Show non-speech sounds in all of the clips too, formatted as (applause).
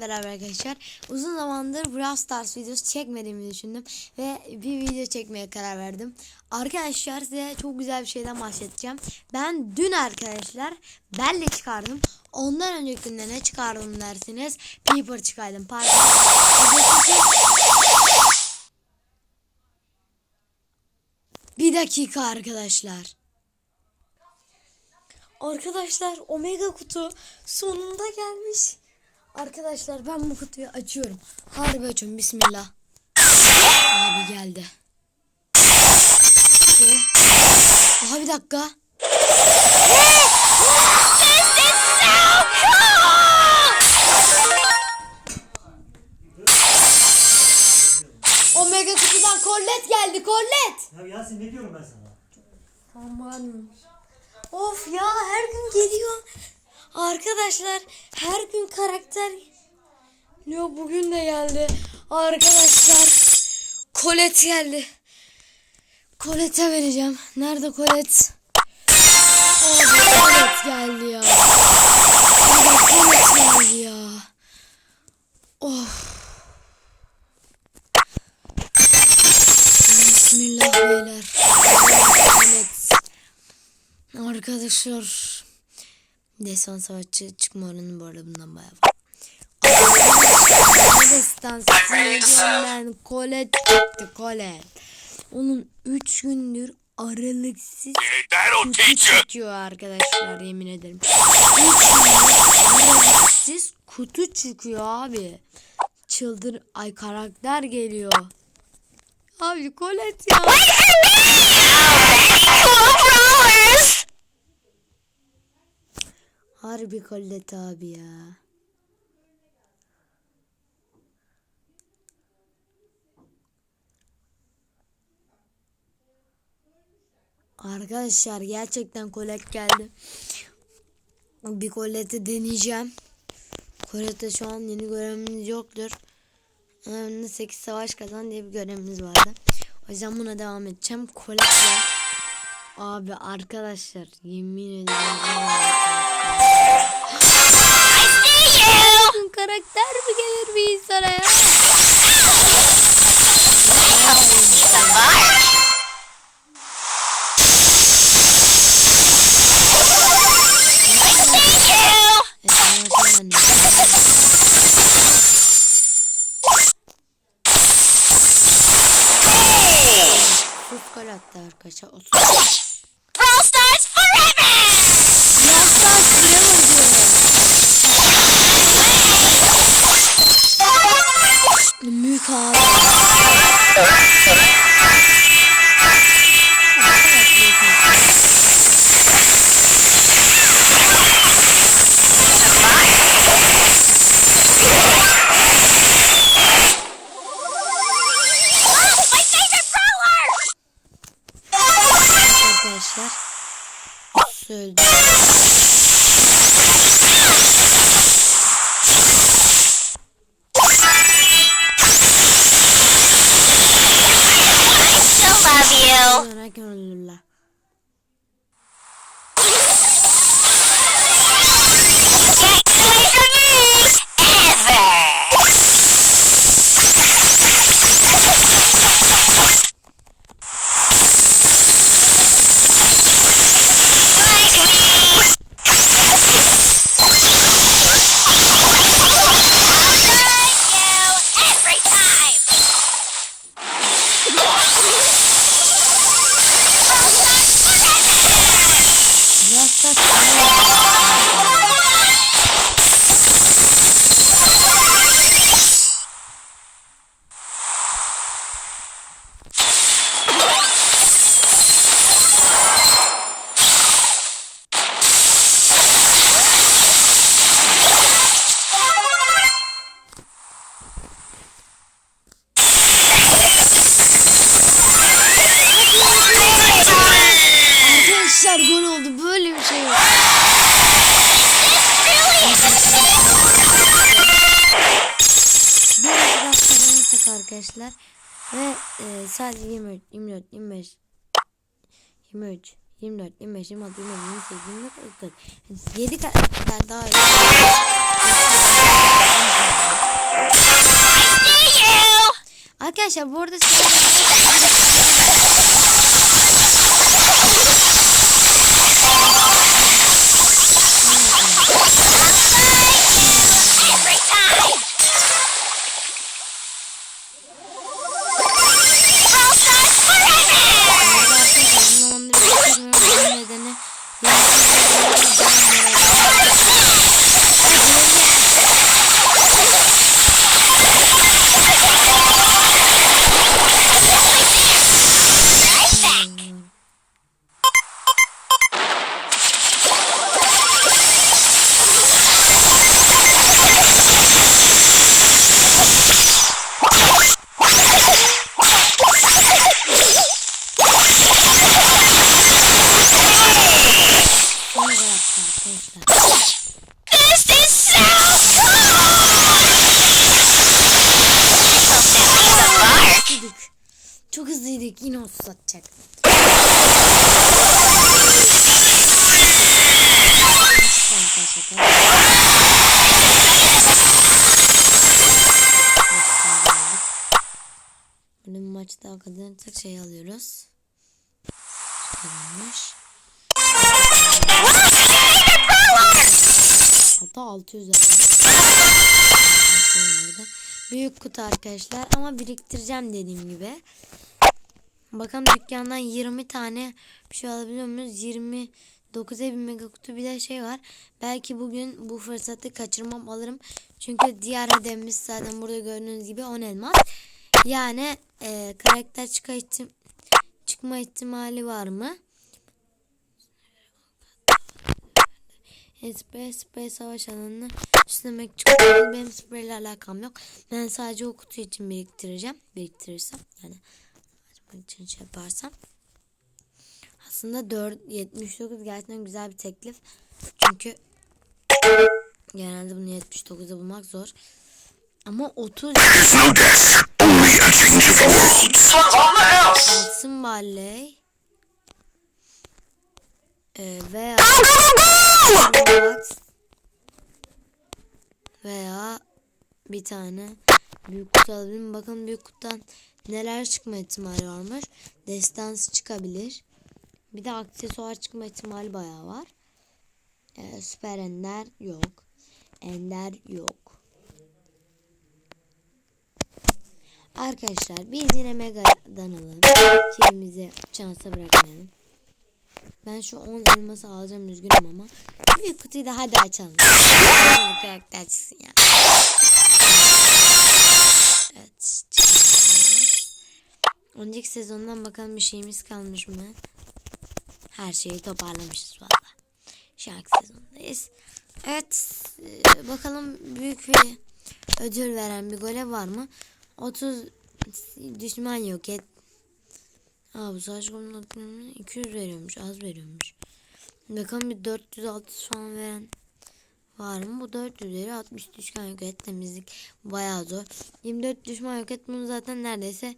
sizlerle beraber arkadaşlar uzun zamandır Brawl Stars videosu çekmediğimi düşündüm ve bir video çekmeye karar verdim. Arkadaşlar size çok güzel bir şeyden bahsedeceğim. Ben dün arkadaşlar Belle çıkardım. Ondan önceki günde ne çıkardım dersiniz? Peeper çıkardım. Pardon. Bir dakika arkadaşlar. Arkadaşlar Omega kutu sonunda gelmiş. Arkadaşlar ben bu kutuyu açıyorum. Harbi açıyorum. Bismillah. Abi geldi. Ve... Aha bir dakika. Omega kutudan Colette geldi. Colette. Ya Yasin ne diyorum ben sana? Aman. Of ya her gün geliyor. Arkadaşlar her gün karakter Yo bugün de geldi. Arkadaşlar Colette geldi. Colette'e vereceğim. Nerede Colette? Abi Colette geldi ya. Abi Colette geldi ya. Of. Bismillah beyler. Arkadaşlar. Desan savaşçı çıkma oranı bu arada bundan bayağı var. Destan sürücünden Colette gitti Colette. Onun 3 gündür aralıksız kutu çıkıyor arkadaşlar yemin ederim. 3 gündür aralıksız kutu çıkıyor abi. Çıldır ay karakter geliyor. Abi Colette ya. Harbi Colette abi ya. Arkadaşlar gerçekten Colette geldi. Bir Colette'i deneyeceğim. Colette şu an yeni görevimiz yoktur. Önünde 8 savaş kazan diye bir görevimiz vardı. O yüzden buna devam edeceğim. Colette'le Abi arkadaşlar yemin ederim. Karakter mi gelir bir insana ya? Sus gol attı sus. Brawl Stars forever! Diyorum. 24, 25, 23, 24, 25, 26, 27, 28, 29, 30. 7 karakter daha iyi. Arkadaşlar bu arada daha kazanırsak şey alıyoruz. Kazanmış. Hatta 600 aldık. Sonra Büyük kutu arkadaşlar ama biriktireceğim dediğim gibi. Bakalım dükkandan 20 tane bir şey alabiliyor muyuz? 29 bir mega kutu bir de şey var. Belki bugün bu fırsatı kaçırmam alırım. Çünkü diğer hedefimiz zaten burada gördüğünüz gibi 10 elmas. Yani e, karakter çıkma, çıkma ihtimali var mı? Sprey sprey savaş alanını süslemek çıkıyor. Benim spreyle alakam yok. Ben sadece o kutu için biriktireceğim. Biriktirirsem yani için şey yaparsam. Aslında 4 79 gerçekten güzel bir teklif. Çünkü genelde bunu 79'da bulmak zor. Ama 30 There's no death, only a change of world. Sun on the house! altın balley ee, veya veya bir tane büyük kutu alabilirim. Bakın büyük kutudan neler çıkma ihtimali varmış. Destansı çıkabilir. Bir de aksesuar çıkma ihtimali bayağı var. Ee, süper ender yok. Ender yok. Arkadaşlar biz yine Mega'dan alalım. Şeyimizi şansa bırakmayalım. Ben şu 10 elması alacağım üzgünüm ama. Büyük kutuyu da açalım. Bir karakter çıksın ya. Evet. Önceki sezondan bakalım bir şeyimiz kalmış mı? Her şeyi toparlamışız valla. Şu anki sezondayız. Evet. e, Bakalım büyük bir ödül veren bir gole var mı? 30 düşman yok et. Aa bu savaş komutanı 200 veriyormuş. Az veriyormuş. Bakalım bir 400 falan veren var mı? Bu 400 veriyor. 60 düşman yok et temizlik bayağı zor. 24 düşman yok et bunu zaten neredeyse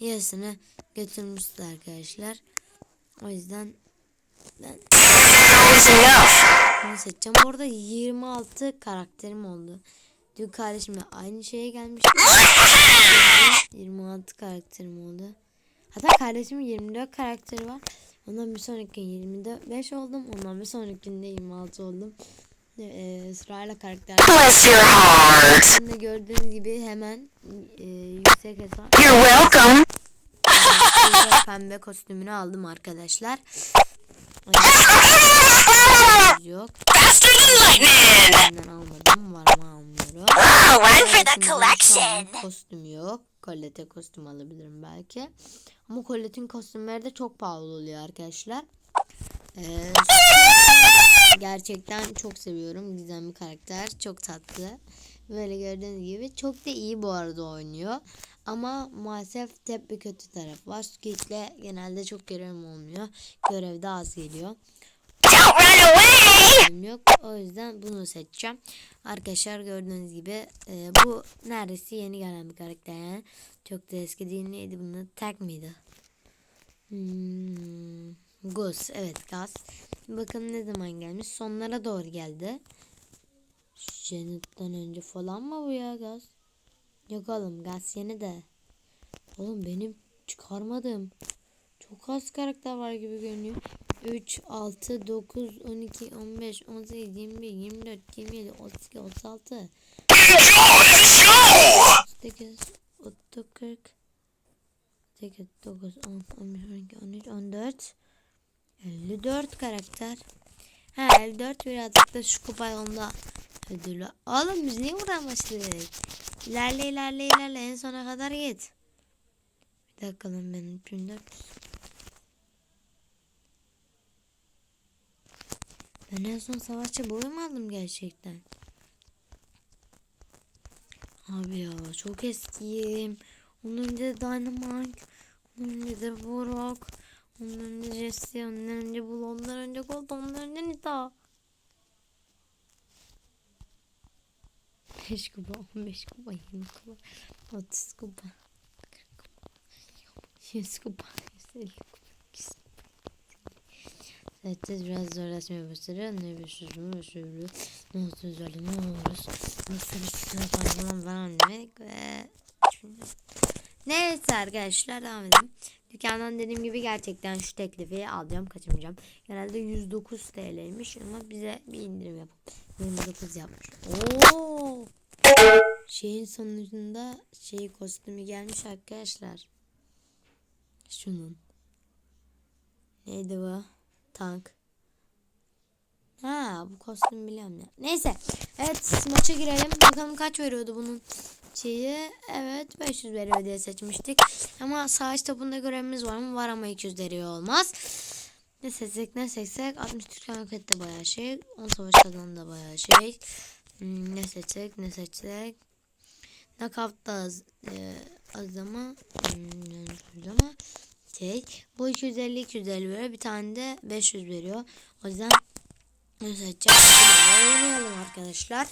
yarısını götürmüştü arkadaşlar. O yüzden ben bunu seçeceğim. Orada 26 karakterim oldu. Dün kardeşimle aynı şeye gelmişti. 26 (laughs) karakterim oldu. Hatta kardeşimin 24 karakteri var. Ondan bir sonraki 25 oldum. Ondan bir sonrakinde 26 oldum. Ee, sırayla karakter. Şimdi gördüğünüz gibi hemen e, yüksek hesap You're welcome! Pembe kostümünü aldım arkadaşlar. (laughs) Yok. Lightning! Almadım. Var almıyorum. Oh, one for the collection! Kostümü yok. Colette kostüm alabilirim belki. Ama Colette'in kostümleri de çok pahalı oluyor arkadaşlar. Ee, gerçekten çok seviyorum. Gizemli karakter. Çok tatlı. Böyle gördüğünüz gibi çok da iyi bu arada oynuyor. Ama maalesef tek bir kötü taraf var. Squeak'le genelde çok görevim olmuyor. Görevde az geliyor. Don't run away! Yok. O yüzden bunu seçeceğim. Arkadaşlar gördüğünüz gibi e, bu neredeyse yeni gelen bir karakter yani. Çok da eski değil neydi bunun? Tag mıydı? Hmm, Gus. Evet gaz. Bakın ne zaman gelmiş. Sonlara doğru geldi. Janet'ten önce falan mı bu ya gaz? Yok oğlum gaz yeni de. Oğlum benim çıkarmadım. Çok az karakter var gibi görünüyor. 3, 6, 9, 12, 15, 18, 21, 24, 27, 32, 36, Let's go! 38, 39, 40, 8, 9, 10, 11, 12, 13, 14, 54 karakter. Ha 54 birazcık da şu kupa yolunda ödülü. Oğlum biz niye buradan başladık? İlerle ilerle ilerle en sona kadar git. Bir dakika lan benim 3400. Ben en son savaşçı boyu mu aldım gerçekten? Abi ya çok eskiyim. Onun önce Dynamite. Onun önce de Brock. Onun önce Jesse. Ondan önce Bull. Ondan önce Gold. Ondan önce Nita. 5 kupa, 15 kupa, 20 kupa, 30 kupa, 40 kupa, 100 kupa, 150 kupa, 200 kupa. Zaten biraz zorlaşmaya başladı. Ne ne bir sürü, ne olsun söyle, ne oluruz. Nasıl bir sürü falan falan demek ve... Neyse arkadaşlar devam edelim. Dükkandan dediğim gibi gerçekten şu teklifi alacağım kaçırmayacağım. Genelde 109 TL'ymiş ama bize bir indirim yapıp 29 yapmış. Oo! Şeyin sonucunda şey kostümü gelmiş arkadaşlar. Şunun. Neydi bu? Tank. Ha bu kostüm biliyorum ya. Neyse. Evet maça girelim. Bakalım kaç veriyordu bunun şeyi. Evet 500 veriyor diye seçmiştik. Ama savaş topunda görevimiz var mı? Var ama 200 veriyor olmaz. Ne seçsek ne seçsek 60 Türk roket de bayağı şey. 10 savaş kazanı da bayağı şey. Hmm, ne seçsek ne seçsek. Knockout da az, e, az ama hmm, ama şey. Bu 250 250 veriyor. Bir tane de 500 veriyor. O yüzden ne seçeceğiz? Oynayalım arkadaşlar.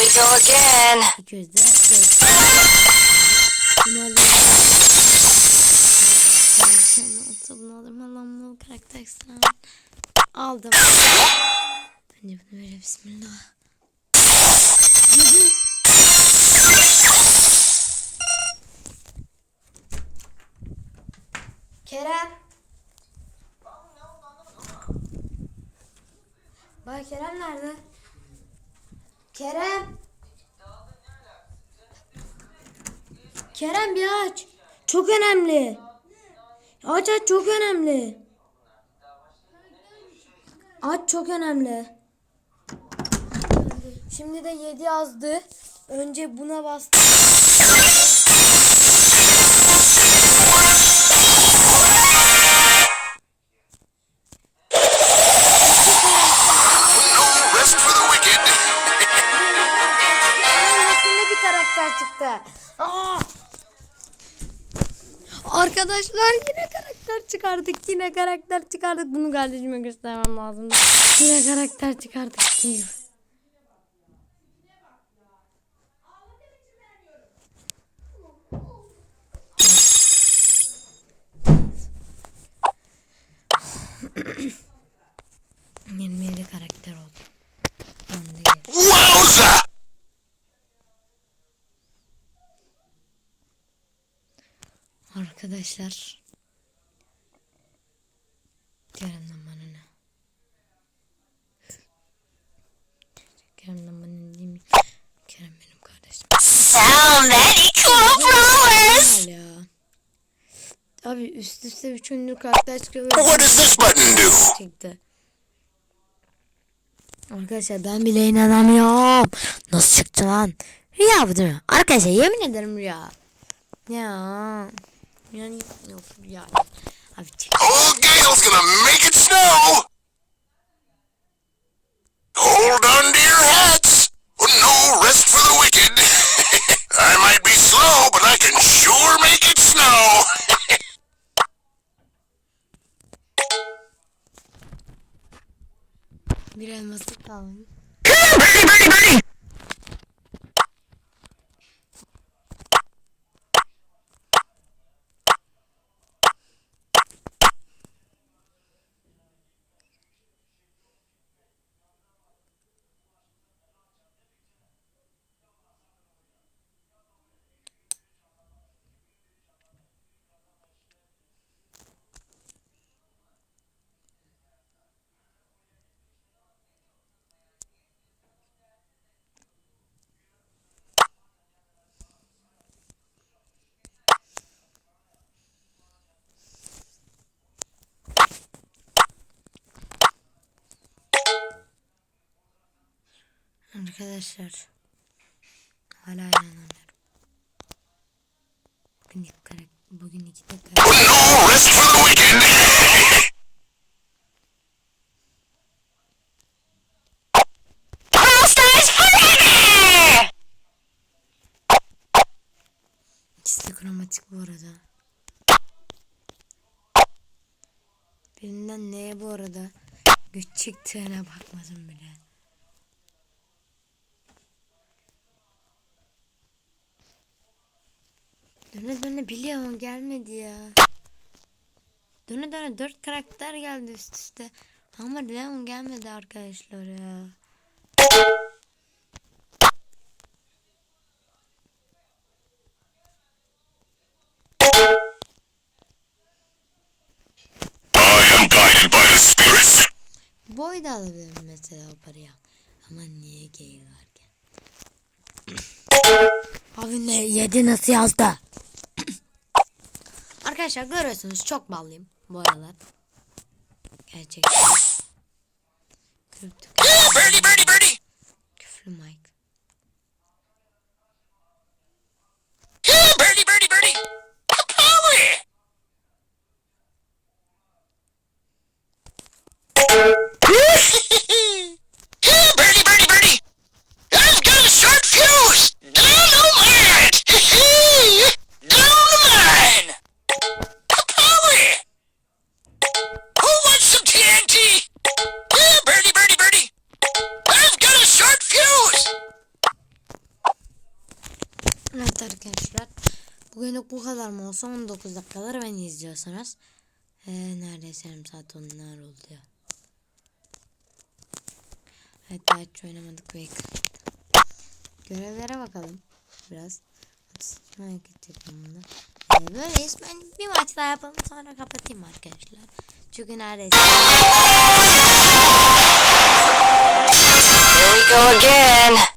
We go again. 200 de dört. Bunu alırım. Allah'ım bu karakter sen. Aldım. Bence bunu böyle bismillah. Kerem. Bay Kerem nerede? Kerem. Kerem bir aç. Çok önemli. Aç aç çok önemli. Aç çok önemli. Şimdi de 7 yazdı. Önce buna bastı. Arkadaşlar yine karakter çıkardık. Yine karakter çıkardık. Bunu kardeşime göstermem lazım. Yine karakter çıkardık karakter oldu. Ben de Wowza! Arkadaşlar. Kerem'den bana ne? Kerem'den bana ne diyeyim? Kerem benim kardeşim. Found any cool flowers? Abi üst üste üç ünlü karakter çıkıyor. What does this button do? çıktı. Arkadaşlar ben bile inanamıyorum. Nasıl çıktı lan? Rüya bu değil mi? Arkadaşlar yemin ederim rüya. Ya. Yani yok. Oh, Gale's gonna make it snow! Hold on to Arkadaşlar. Hala inanamıyorum. Bugün iki karakter. Bugün iki de! İkisi kromatik bu arada. Birinden neye bu arada güç çıktığına bakmadım bile. Döne döne biliyorum gelmedi ya. Döne döne dört karakter geldi üst üste. Ama Leon gelmedi arkadaşlar ya. Boy da alabilirim mesela o parayı. Ama niye gay varken? (clears throat) Abi ne yedi nasıl yazdı? Arkadaşlar görüyorsunuz çok ballıyım bu aralar. Gerçekten. Kırptı Birdie, birdie, birdie! küflü Mike. Birdie, birdie, birdie! Kapowie! birdie, birdie, birdie! I've got a short fuse! Dynamite! Dynamite! Kapowie! Who wants some TNT? Birdie, birdie, birdie! I've got a short fuse! Evet arkadaşlar. Bugünlük olsa 19 dakikaları beni izliyorsanız. Ee, neredeyse yarım saat onlar oldu ya. Evet daha hiç oynamadık ve Görevlere bakalım. Biraz. Ee, böyleyiz. Ben bir maç daha yapalım sonra kapatayım arkadaşlar. Çünkü neredeyse. Here we go again.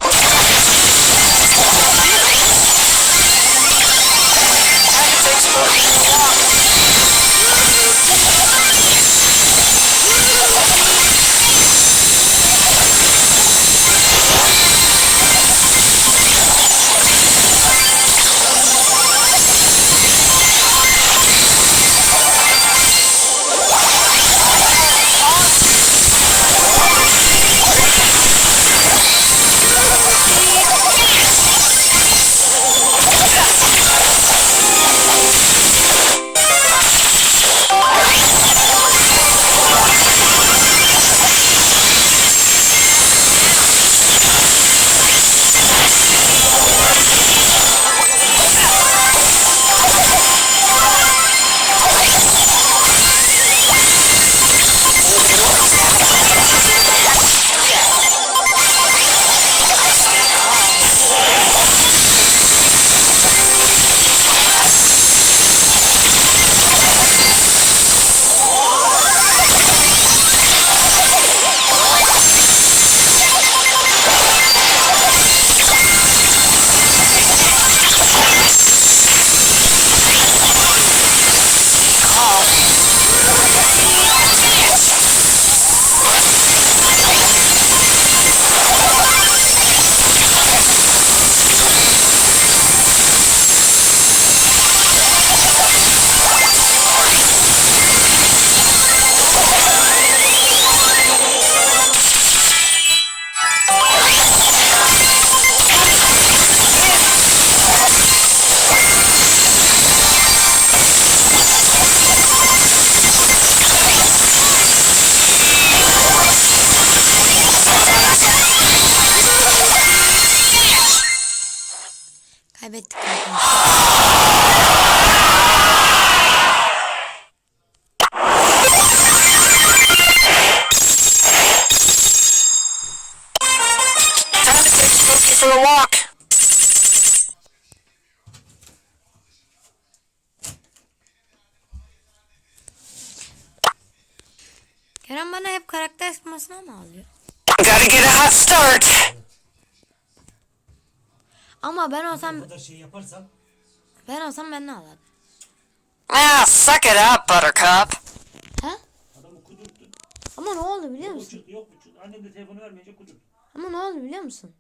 Sıkmasına mı alıyor? Gotta get a hot start. Ama ben olsam Bu kadar şey yaparsan ben olsam ben ne alırdım? Ah, suck it up, Buttercup. Ha? adamı kudurttun. Ama ne oldu biliyor Yok musun? yok çıktı. Annem de telefonu vermeyince kudurdu. Ama ne oldu biliyor musun?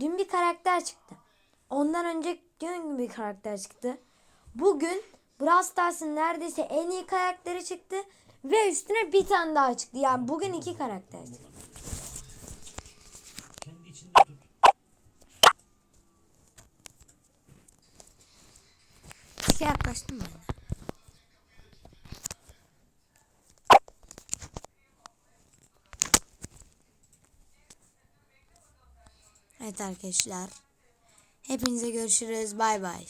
Dün bir karakter çıktı. Ondan önce gün bir karakter çıktı. Bugün Brawl Stars'ın neredeyse en iyi karakteri çıktı. Ve üstüne bir tane daha çıktı. Yani bugün iki karakter. Kendi içinde tut. İki yaklaştım ben de. Evet arkadaşlar. Hepinize görüşürüz. Bay bay.